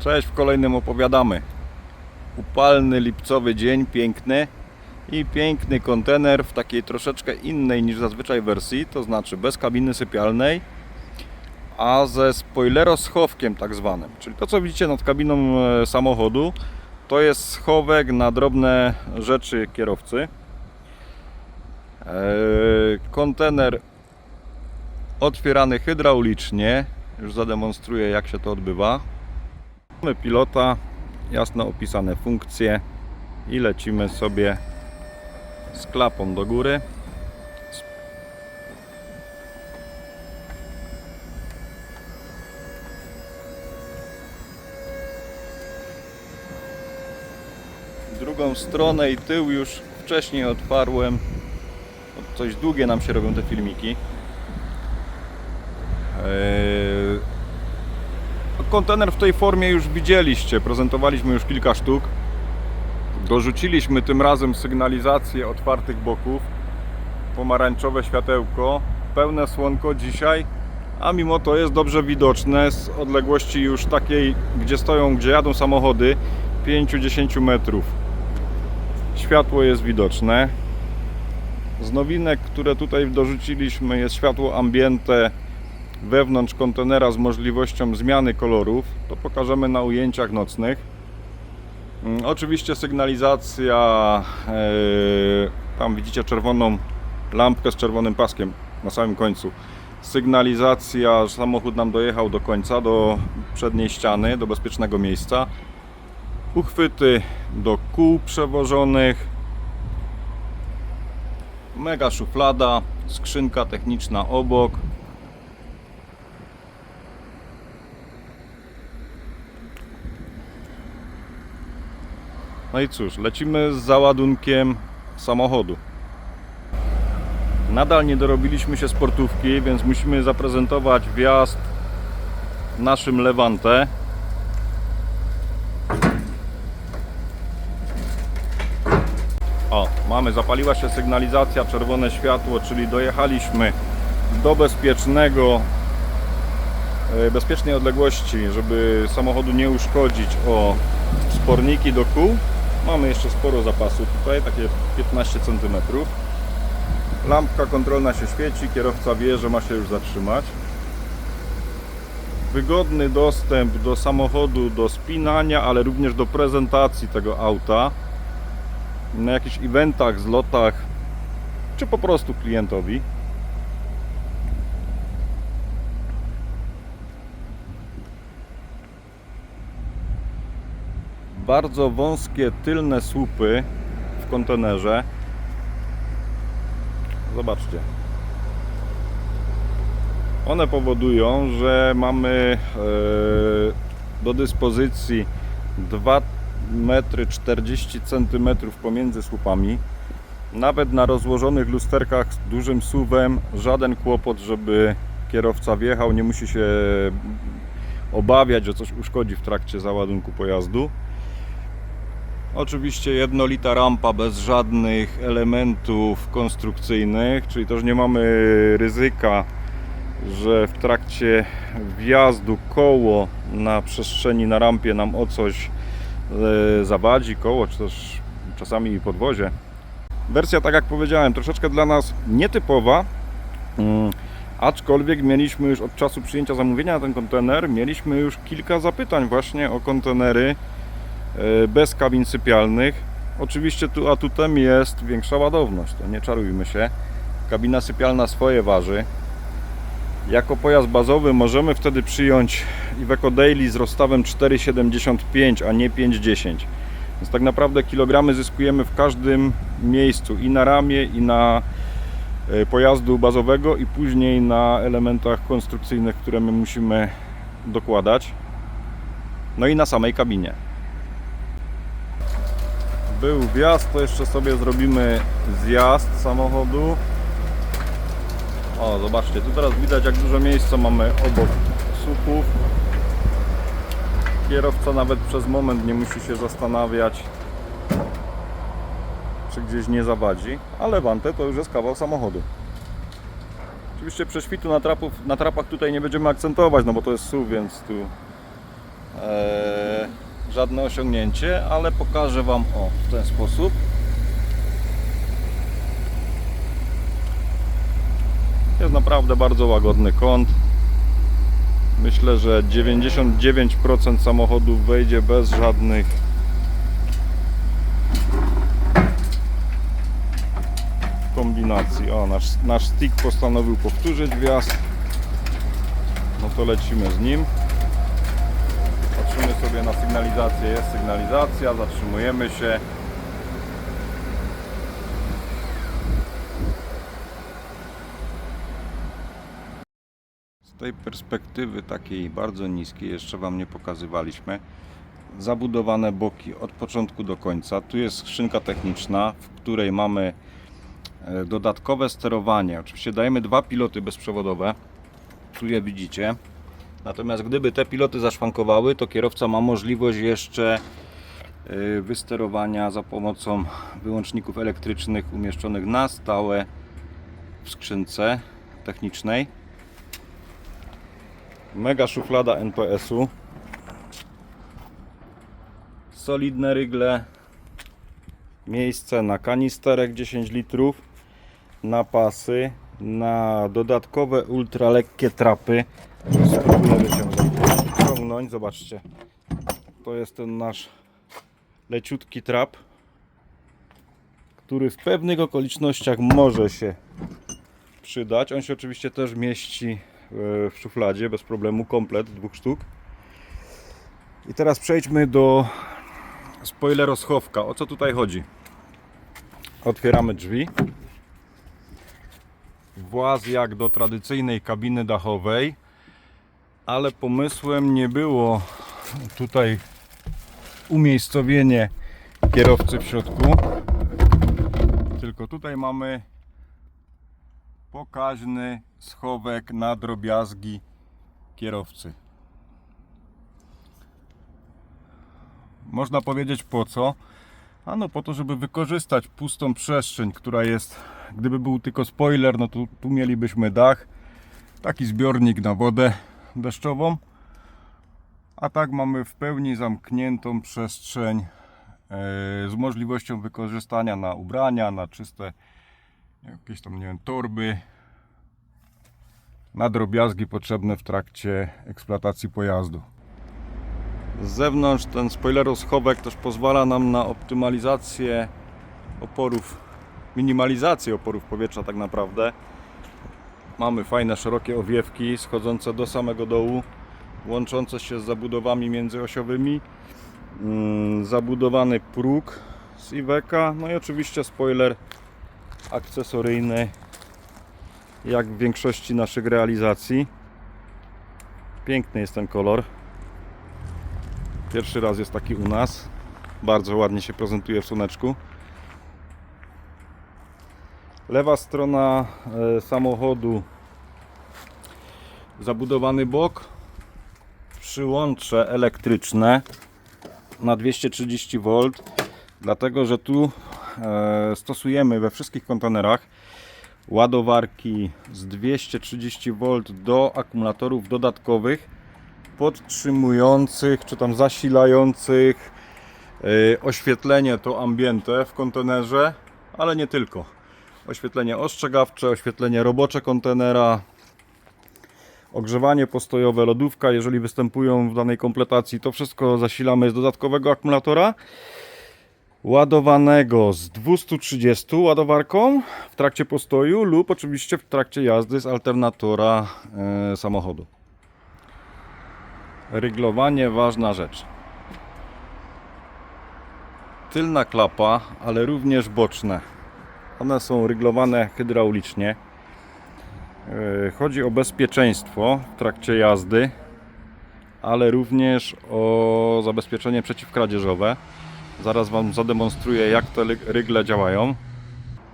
Cześć, w kolejnym opowiadamy. Upalny lipcowy dzień, piękny i piękny kontener w takiej troszeczkę innej niż zazwyczaj wersji, to znaczy bez kabiny sypialnej, a ze spoileroschowkiem tak zwanym. Czyli to co widzicie nad kabiną e, samochodu, to jest schowek na drobne rzeczy kierowcy. E, Kontener otwierany hydraulicznie. Już zademonstruję jak się to odbywa. Mamy pilota, jasno opisane funkcje i lecimy sobie z klapą do góry. Drugą stronę i tył już wcześniej otwarłem. Coś długie nam się robią te filmiki. Kontener w tej formie już widzieliście, prezentowaliśmy już kilka sztuk. Dorzuciliśmy tym razem sygnalizację otwartych boków, pomarańczowe światełko, pełne słonko dzisiaj, a mimo to jest dobrze widoczne z odległości już takiej, gdzie stoją, gdzie jadą samochody, 5-10 metrów. Światło jest widoczne. Z nowinek, które tutaj dorzuciliśmy jest światło ambiente wewnątrz kontenera z możliwością zmiany kolorów. To pokażemy na ujęciach nocnych. Mm, Oczywiście sygnalizacja, e, tam widzicie czerwoną lampkę z czerwonym paskiem na samym końcu. Sygnalizacja, że samochód nam dojechał do końca, do przedniej ściany, do bezpiecznego miejsca. Uchwyty do kół przewożonych. Mega szuflada, skrzynka techniczna obok. No i cóż, lecimy z załadunkiem samochodu. Nadal nie dorobiliśmy się sportówki, więc musimy zaprezentować wjazd naszym Levante. O, mamy, zapaliła się sygnalizacja, czerwone światło, czyli dojechaliśmy do bezpiecznego, e, bezpiecznej odległości, żeby samochodu nie uszkodzić o sporniki do kół. Mamy jeszcze sporo zapasu tutaj, takie 15 cm. Lampka kontrolna się świeci, kierowca wie, że ma się już zatrzymać. Wygodny dostęp do samochodu, do spinania, ale również do prezentacji tego auta. Na jakichś eventach, zlotach, czy po prostu klientowi. Bardzo wąskie tylne słupy w kontenerze. Zobaczcie. One powodują, że mamy e, do dyspozycji 2 metry 40 cm pomiędzy słupami. Nawet na rozłożonych lusterkach z dużym suwem żaden kłopot, żeby kierowca wjechał, nie musi się obawiać, że coś uszkodzi w trakcie załadunku pojazdu. Oczywiście jednolita rampa bez żadnych elementów konstrukcyjnych, czyli też nie mamy ryzyka, że w trakcie wjazdu koło na przestrzeni na rampie nam o coś e, zawadzi, koło czy też czasami i podwozie. Wersja, tak jak powiedziałem, troszeczkę dla nas nietypowa, mm, aczkolwiek mieliśmy już od czasu przyjęcia zamówienia na ten kontener, mieliśmy już kilka zapytań właśnie o kontenery bez kabin sypialnych. Oczywiście tu atutem jest większa ładowność, to nie czarujmy się. Kabina sypialna swoje waży. Jako pojazd bazowy możemy wtedy przyjąć Iveco Daily z rozstawem 4,75, a nie 5,10. Więc tak naprawdę kilogramy zyskujemy w każdym miejscu i na ramię, i na e, pojazdu bazowego, i później na elementach konstrukcyjnych, które my musimy dokładać. No i na samej kabinie. Był wjazd, to jeszcze sobie zrobimy zjazd samochodu. O, zobaczcie, tu teraz widać jak dużo miejsca mamy obok słupów. Kierowca nawet przez moment nie musi się zastanawiać, czy gdzieś nie zawadzi, ale Wante to już jest kawał samochodu. Oczywiście prześwitu na, trapów, na trapach tutaj nie będziemy akcentować, no bo to jest SUV, więc tu e, żadne osiągnięcie, ale pokażę Wam o w ten sposób. Jest naprawdę bardzo łagodny kąt. Myślę, że 99% samochodów wejdzie bez żadnych kombinacji. O, nasz, nasz stick postanowił powtórzyć wjazd. No to lecimy z nim. Patrzymy sobie na sygnalizację. Jest sygnalizacja, zatrzymujemy się. Z tej perspektywy takiej bardzo niskiej jeszcze Wam nie pokazywaliśmy. Zabudowane boki od początku do końca. Tu jest skrzynka techniczna, w której mamy e, dodatkowe sterowanie. Oczywiście dajemy dwa piloty bezprzewodowe. Tu je widzicie. Natomiast gdyby te piloty zaszwankowały, to kierowca ma możliwość jeszcze e, wysterowania za pomocą wyłączników elektrycznych umieszczonych na stałe w skrzynce technicznej. Mega szuflada NPS-u. Solidne rygle. Miejsce na kanisterek 10 litrów. Na pasy. Na dodatkowe ultralekkie trapy. Ciągnąć. Zobaczcie. To jest ten nasz leciutki trap, który w pewnych okolicznościach może się przydać. On się oczywiście też mieści e, w szufladzie bez problemu, komplet dwóch sztuk. I teraz przejdźmy do spoileroschowka. O co tutaj chodzi? Otwieramy drzwi. Właz jak do tradycyjnej kabiny dachowej, ale pomysłem nie było tutaj umiejscowienie kierowcy w środku, tylko tutaj mamy pokaźny schowek na drobiazgi kierowcy. Można powiedzieć po co? Ano po to, żeby wykorzystać pustą przestrzeń, która jest, gdyby był tylko spoiler, no to tu mielibyśmy dach, taki zbiornik na wodę deszczową, a tak mamy w pełni zamkniętą przestrzeń e, z możliwością wykorzystania na ubrania, na czyste jakieś tam, nie wiem, torby, na drobiazgi potrzebne w trakcie eksploatacji pojazdu. Z zewnątrz ten spoileroschowek też pozwala nam na optymalizację oporów, minimalizację oporów powietrza tak naprawdę. Mamy fajne, szerokie owiewki schodzące do samego dołu, łączące się z zabudowami międzyosiowymi. Mm, Zabudowany próg z Iveca, no i oczywiście spoiler akcesoryjny, jak w większości naszych realizacji. Piękny jest ten kolor. Pierwszy raz jest taki u nas. Bardzo ładnie się prezentuje w słoneczku. Lewa strona e, samochodu. Zabudowany bok, przyłącze elektryczne na 230 V, dlatego że tu e, stosujemy we wszystkich kontenerach ładowarki z 230 V do akumulatorów dodatkowych podtrzymujących czy tam zasilających e, oświetlenie to ambiente w kontenerze, ale nie tylko. Oświetlenie ostrzegawcze, oświetlenie robocze kontenera, ogrzewanie postojowe, lodówka, jeżeli występują w danej kompletacji, to wszystko zasilamy z dodatkowego akumulatora ładowanego z 230 ładowarką w trakcie postoju lub oczywiście w trakcie jazdy z alternatora e, samochodu. Ryglowanie ważna rzecz. Tylna klapa, ale również boczne. One są ryglowane hydraulicznie. E, Chodzi o bezpieczeństwo w trakcie jazdy, ale również o zabezpieczenie przeciwkradzieżowe. Zaraz Wam zademonstruję, jak te rygle działają.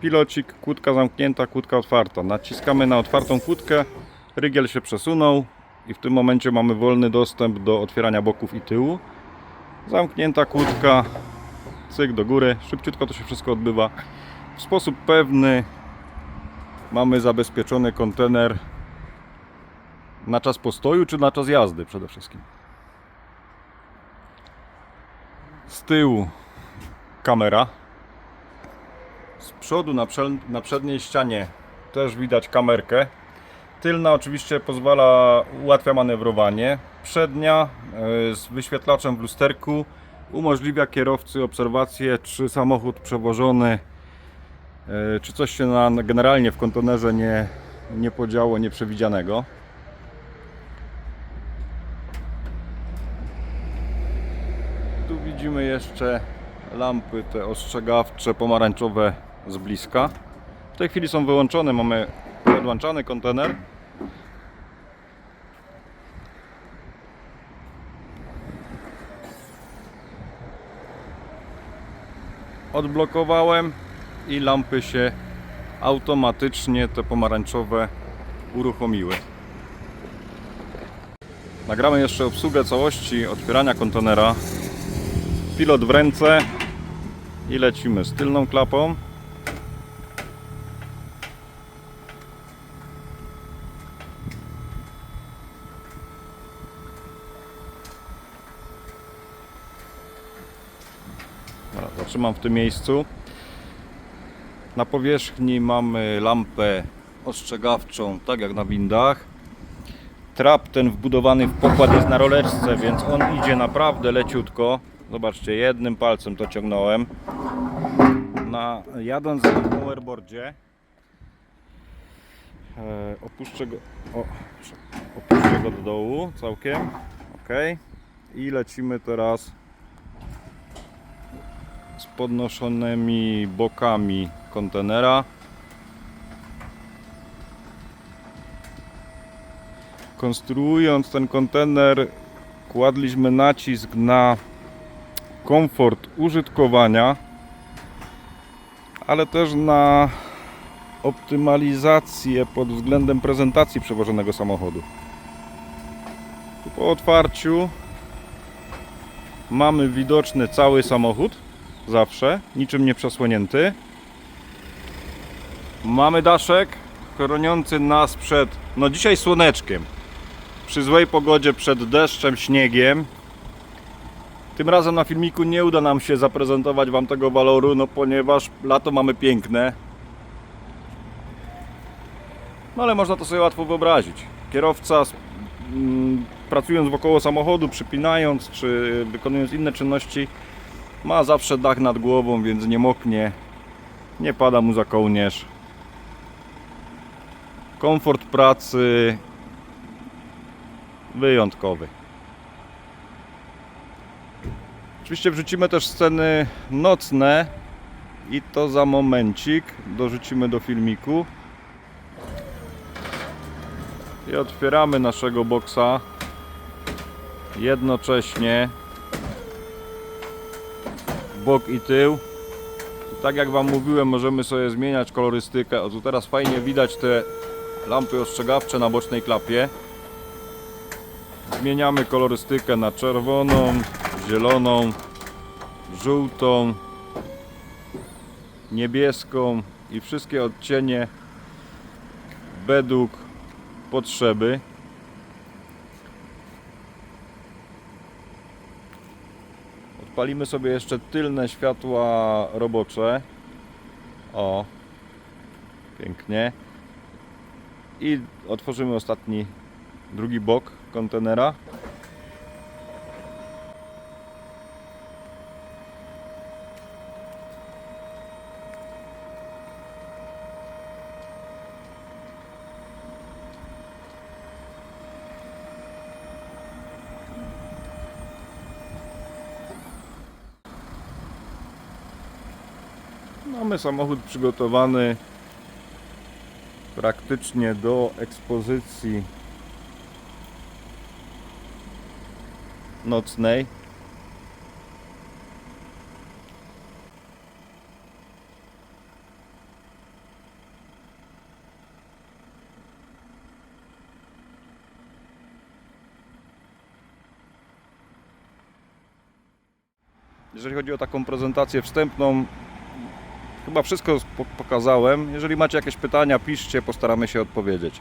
Pilocik, kłódka zamknięta, kłódka otwarta. Naciskamy na otwartą kłódkę, rygiel się przesunął i w tym momencie mamy wolny dostęp do otwierania boków i tyłu. Zamknięta kłódka, cyk do góry, szybciutko to się wszystko odbywa. W sposób pewny mamy zabezpieczony kontener na czas postoju czy na czas jazdy przede wszystkim. Z tyłu kamera. Z przodu na, na przedniej ścianie też widać kamerkę. Tylna oczywiście pozwala, ułatwia manewrowanie. Przednia e, z wyświetlaczem w lusterku umożliwia kierowcy obserwację, czy samochód przewożony, czy coś się na, generalnie w kontenerze nie, nie podziało nieprzewidzianego. Tu widzimy jeszcze lampy te ostrzegawcze pomarańczowe z bliska. W tej chwili są wyłączone, mamy podłączany kontener. Odblokowałem i lampy się automatycznie te pomarańczowe uruchomiły. Nagramy jeszcze obsługę całości otwierania kontenera. Pilot w ręce i lecimy z tylną klapą. Zatrzymam w tym miejscu. Na powierzchni mamy lampę ostrzegawczą, tak jak na windach. Trap ten wbudowany w pokład jest na rolerce, więc on idzie naprawdę leciutko. Zobaczcie, jednym palcem to ciągnąłem. Na, jadąc na powerboardzie e, opuszczę go, o, opuszczę go do dołu całkiem. Ok. I lecimy teraz z podnoszonymi bokami kontenera. Konstruując ten kontener, kładliśmy nacisk na komfort użytkowania, ale też na optymalizację pod względem prezentacji przewożonego samochodu. Tu po otwarciu mamy widoczny cały samochód, zawsze, niczym nie przesłonięty. Mamy daszek chroniący nas przed, no dzisiaj słoneczkiem, przy złej pogodzie przed deszczem, śniegiem. Tym razem na filmiku nie uda nam się zaprezentować Wam tego waloru, no ponieważ lato mamy piękne. No ale można to sobie łatwo wyobrazić. Kierowca mm, pracując wokoło samochodu, przypinając czy wykonując inne czynności, ma zawsze dach nad głową, więc nie moknie, nie pada mu za kołnierz. Komfort pracy wyjątkowy. Oczywiście wrzucimy też sceny nocne i to za momencik dorzucimy do filmiku. I otwieramy naszego boksa jednocześnie bok i tył. I tak jak Wam mówiłem, możemy sobie zmieniać kolorystykę. O tu teraz fajnie widać te lampy ostrzegawcze na bocznej klapie. Zmieniamy kolorystykę na czerwoną, zieloną, żółtą, niebieską i wszystkie odcienie według potrzeby. Odpalimy sobie jeszcze tylne światła robocze. O, pięknie. I otworzymy ostatni, drugi bok kontenera. Mamy samochód przygotowany praktycznie do ekspozycji nocnej. Jeżeli chodzi o taką prezentację wstępną, chyba wszystko po- pokazałem. Jeżeli macie jakieś pytania, piszcie, postaramy się odpowiedzieć.